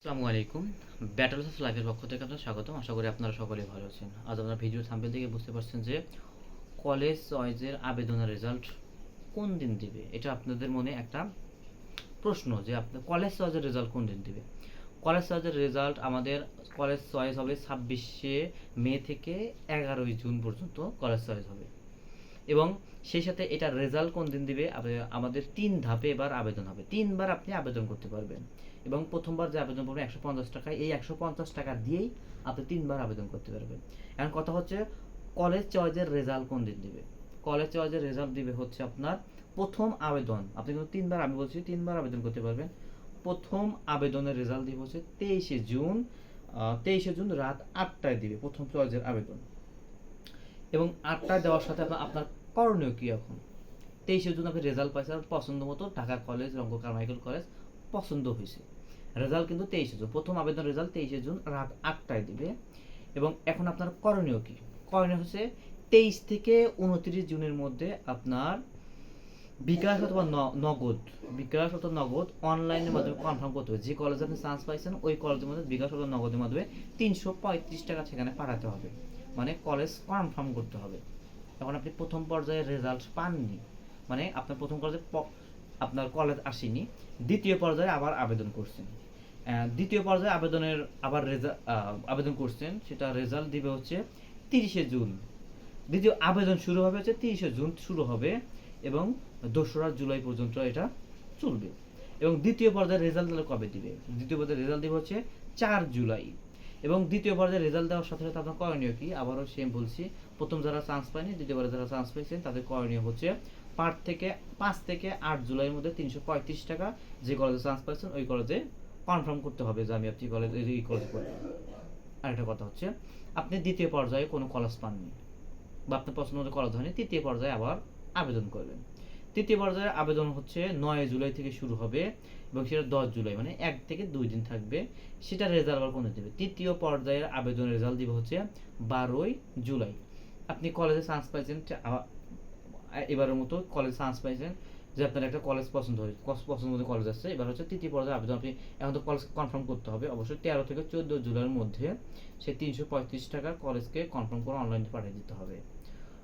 আসসালামু আলাইকুম। Battles of লাইফের পক্ষ থেকে আপনার স্বাগতম। আশা করি আপনারা সকলে ভালো আছেন। আজ আপনারা ভিডিও থাম্বেল থেকে বুঝতে পারছেন যে কলেজ চয়েসের আবেদনের রেজাল্ট কোন দিন দিবে? এটা আপনাদের মনে একটা প্রশ্ন যে আপনার কলেজ চয়েসের রেজাল্ট কোন দিন দিবে? কলেজ চয়েসের রেজাল্ট আমাদের কলেজ চয়েস হবে ছাব্বিশে মে থেকে এগারোই জুন পর্যন্ত কলেজ চয়েস হবে। এবং সেই সাথে এটা রেজাল্ট কোন দিন দিবে? আমাদের তিন ধাপে এবার আবেদন হবে। তিনবার আপনি আবেদন করতে পারবেন। এবং প্রথমবার যে আবেদন করবেন একশো পঞ্চাশ টাকা, এই একশো পঞ্চাশ টাকা দিয়েই আপনি তিনবার আবেদন করতে পারবেন। এখন কথা হচ্ছে কলেজ চয়েজের রেজাল্ট কোন দিন দিবে? কলেজ চয়েজের রেজাল্ট দিবে হচ্ছে আপনার প্রথম আবেদন। আপনি কিন্তু তিনবার, আমি বলছি তিনবার আবেদন করতে পারবেন। প্রথম আবেদনের রেজাল্ট দিবে হচ্ছে তেইশে জুন তেইশে জুন রাত আটটায় দিবে প্রথম চয়েজের আবেদন। এবং আটটায় দেওয়ার সাথে আপনার করণীয় কি এখন? তেইশে জুন আপনি রেজাল্ট পাইছে আপনার পছন্দ মতো ঢাকা কলেজ রঙ্গ কারমাইকেল কলেজ পছন্দ হয়েছে রেজাল্ট কিন্তু তেইশে জুন। প্রথম আবেদন রেজাল্ট তেইশে জুন রাত আটটায় দিবে। এবং এখন আপনার করণীয় কি? করণীয় হচ্ছে তেইশ থেকে উনত্রিশ জুনের মধ্যে আপনার বিকাশ অথবা নগদ, বিকাশ অথবা নগদ অনলাইনের মাধ্যমে কনফার্ম করতে হবে। যে কলেজে আপনি চান্স পাইছেন, ওই কলেজের মধ্যে বিকাশ অথবা নগদের মাধ্যমে তিনশো পঁয়ত্রিশ টাকা সেখানে পাঠাতে হবে। মানে কলেজ কনফার্ম করতে হবে। এখন আপনি প্রথম পর্যায়ে রেজাল্ট পাননি। মানে আপনার প্রথম পর্যায়ে আপনার কলেজ আসেনি, দ্বিতীয় পর্যায়ে আবার আবেদন করছেন। দ্বিতীয় পর্যায়ে আবেদনের আবার রেজাল্ট আবেদন করছেন, সেটা রেজাল্ট দিবে হচ্ছে তিরিশে জুন। দ্বিতীয় আবেদন শুরু হবে হচ্ছে তিরিশে জুন শুরু হবে এবং দোসরা জুলাই পর্যন্ত এটা চলবে। এবং দ্বিতীয় পর্যায়ে রেজাল্ট তাহলে কবে দিবে? দ্বিতীয় পর্যায়ে রেজাল্ট দিবে হচ্ছে চার জুলাই। এবং দ্বিতীয় পর্যায়ে রেজাল্ট দেওয়ার সাথে সাথে আপনার করণীয় কি? আবারও সেম বলছি প্রথম যারা চান্স পায়নি, দ্বিতীয়বারে যারা চান্স পেয়েছেন, তাদের করণীয় হচ্ছে পাঁচ থেকে পাঁচ থেকে আট জুলাইয়ের মধ্যে তিনশো পঁয়ত্রিশ টাকা যে কলেজে চান্স পাইছেন, ওই কলেজে কনফার্ম করতে হবে যে আমি আপনি কলেজে এই কলেজ পড়ি আরেকটা কথা হচ্ছে, আপনি দ্বিতীয় পর্যায়ে কোনো কলেজ পাননি বা আপনার পছন্দ মতো কলেজ হয়নি, তৃতীয় পর্যায়ে আবার আবেদন করবেন। তৃতীয় পর্যায়ে আবেদন হচ্ছে নয় জুলাই থেকে শুরু হবে এবং সেটা দশ জুলাই মানে এক থেকে দুই দিন থাকবে। সেটা রেজাল্ট আবার কোনে দেবে? তৃতীয় পর্যায়ের আবেদনের রেজাল্ট দিবে হচ্ছে বারোই জুলাই। আপনি কলেজে চান্স পাইছেন এবারের মতো কলেজে চান্স পাইছেন যে আপনার একটা কলেজ পছন্দ হয় কস- পছন্দ মতো কলেজ আসছে। এবার হচ্ছে তৃতীয় পর্যায়ে আবেদন আপনি এখন তো কলেজ কনফার্ম করতে হবে। অবশ্যই তেরো থেকে চোদ্দ জুলাইয়ের মধ্যে সে তিনশো পঁয়ত্রিশ টাকার কলেজকে কনফার্ম করে অনলাইনে পাঠিয়ে দিতে হবে।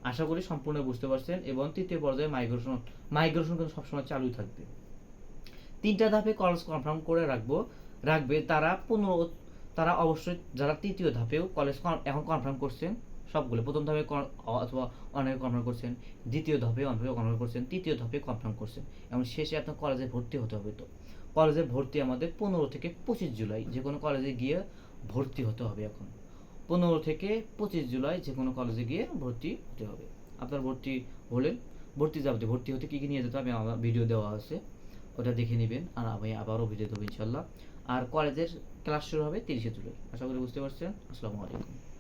আশা করি সম্পূর্ণ বুঝতে পারছেন। এবং তৃতীয় পর্যায়ে মাইগ্রেশন মাইগ্রেশন কিন্তু সবসময় চালুই থাকবে। তিনটা ধাপে কলেজ কনফার্ম করে রাখব। রাখবে তারা পনেরো তারা অবশ্যই যারা তৃতীয় ধাপেও কলেজ এখন কনফার্ম করছেন সবগুলো। প্রথম ধাপে অথবা অনেকে কনফার্ম করছেন। দ্বিতীয় ধাপে অনেকে কনফার্ম করছেন। তৃতীয় ধাপে কনফার্ম করছেন। এবং শেষে আপনার কলেজে ভর্তি হতে হবে তো। কলেজে ভর্তি আমাদের পনেরো থেকে পঁচিশ জুলাই, যে কোনো কলেজে গিয়ে ভর্তি হতে হবে এখন। পনেরো থেকে পঁচিশ জুলাই যে কোনো কলেজে গিয়ে ভর্তি হতে হবে। আপনার ভর্তি হলেন। ভর্তি যাবে ভর্তি হতে কী কী নিয়ে যেতে হবে আমার ভিডিও দেওয়া আছে। ওটা দেখে নেবেন। আর আমি আবারও ভিডিও দেবো ইনশাল্লাহ আর কলেজের ক্লাস শুরু হবে তিরিশে জুলাই। আশা করি বুঝতে পারছেন। আসসালামু আলাইকুম।